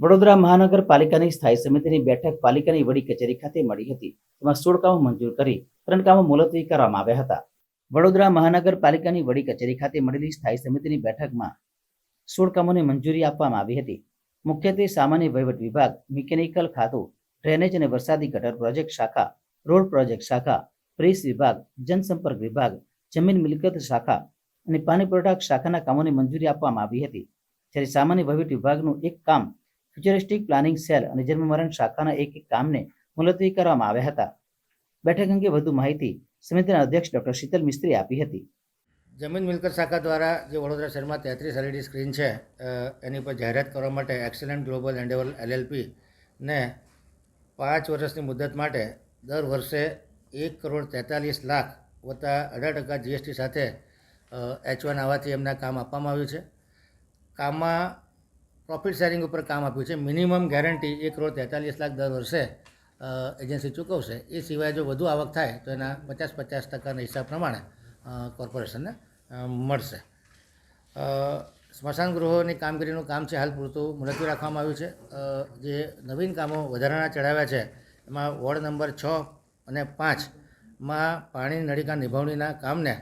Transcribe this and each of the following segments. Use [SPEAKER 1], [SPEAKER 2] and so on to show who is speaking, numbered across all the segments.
[SPEAKER 1] વડોદરા મહાનગરપાલિકાની સ્થાયી સમિતિની બેઠક પાલિકાની વડી કચેરી ખાતે મળી હતી. તેમાં સોળ કામો મંજૂર કરી ત્રણ કામો મુલતવી કરવામાં આવ્યા હતા. વડોદરા મહાનગરપાલિકાની વડી કચેરી ખાતે મળેલી સ્થાયી સમિતિની બેઠકમાં સોળ કામોને મંજૂરી આપવામાં આવી હતી. મુખ્યત્વે સામાન્ય વહીવટ વિભાગ, મિકેનિકલ ખાતું, ડ્રેનેજ અને વરસાદી ગટર પ્રોજેક્ટ શાખા, રોડ પ્રોજેક્ટ શાખા, પ્રેસ વિભાગ, જનસંપર્ક વિભાગ, જમીન મિલકત શાખા અને પાણી પુરવઠા શાખાના કામોને મંજૂરી આપવામાં આવી હતી. જ્યારે સામાન્ય વહીવટ વિભાગનું એક કામ ફ્યુચરિસ્ટિક પ્લાનિંગ સેલ અને જન્મમરણ શાખાના એક એક કામને મુલતવી કરવામાં આવ્યા હતા. બેઠક અંગે વધુ માહિતી સમિતિના અધ્યક્ષ ડોક્ટર શીતલ મિસ્ત્રી આપી હતી.
[SPEAKER 2] જમીન મિલકત શાખા દ્વારા જે વડોદરા શહેરમાં તેત્રીસ એલઈડી સ્ક્રીન છે એની પર જાહેરાત કરવા માટે એક્સેલન્ટ ગ્લોબલ એન્ડેવલ એલએલપી ને પાંચ વર્ષની મુદત માટે દર વર્ષે એક કરોડ તેતાલીસ લાખ વત્તા અઢાર ટકા જીએસટી સાથે એચ વન આવવાથી એમના કામ આપવામાં આવ્યું છે. કામમાં પ્રોફિટ શેરિંગ ઉપર કામ આપ્યું છે. મિનિમમ ગેરંટી એક કરોડ તેતાલીસ લાખ દર વર્ષે એજન્સી ચૂકવશે. એ સિવાય જો વધુ આવક થાય, તો એના પચાસ પચાસ ટકાના હિસાબ પ્રમાણે કોર્પોરેશનને મળશે. સ્મશાન ગૃહોની કામગીરીનું કામ છે હાલ પૂરતું મુલતવી રાખવામાં આવ્યું છે. જે નવીન કામો વધારાના ચડાવ્યા છે, એમાં વોર્ડ નંબર છ અને પાંચમાં પાણી નળીકા નિભાવણીના કામને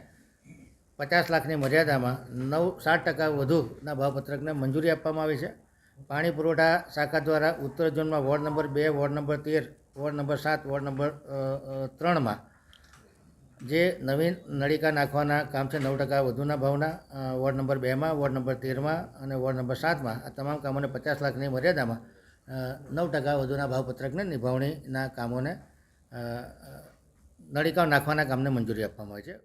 [SPEAKER 2] પચાસ લાખની મર્યાદામાં નવ સાત ટકા વધુના ભાવપત્રકને મંજૂરી આપવામાં આવી છે. પાણી પુરવઠા શાખા દ્વારા ઉત્તર ઝોનમાં વોર્ડ નંબર બે, વોર્ડ નંબર તેર, વોર્ડ નંબર સાત, વોર્ડ નંબર ત્રણમાં જે નવીન નળિકા નાખવાના કામ છે, નવ ટકા વધુના ભાવના વોર્ડ નંબર બેમાં, વોર્ડ નંબર તેરમાં અને વોર્ડ નંબર સાતમાં આ તમામ કામોને પચાસ લાખની મર્યાદામાં નવ ટકા વધુના ભાવપત્રકને નિભાવણીના કામોને નળિકાઓ નાખવાના કામને મંજૂરી આપવામાં આવે છે.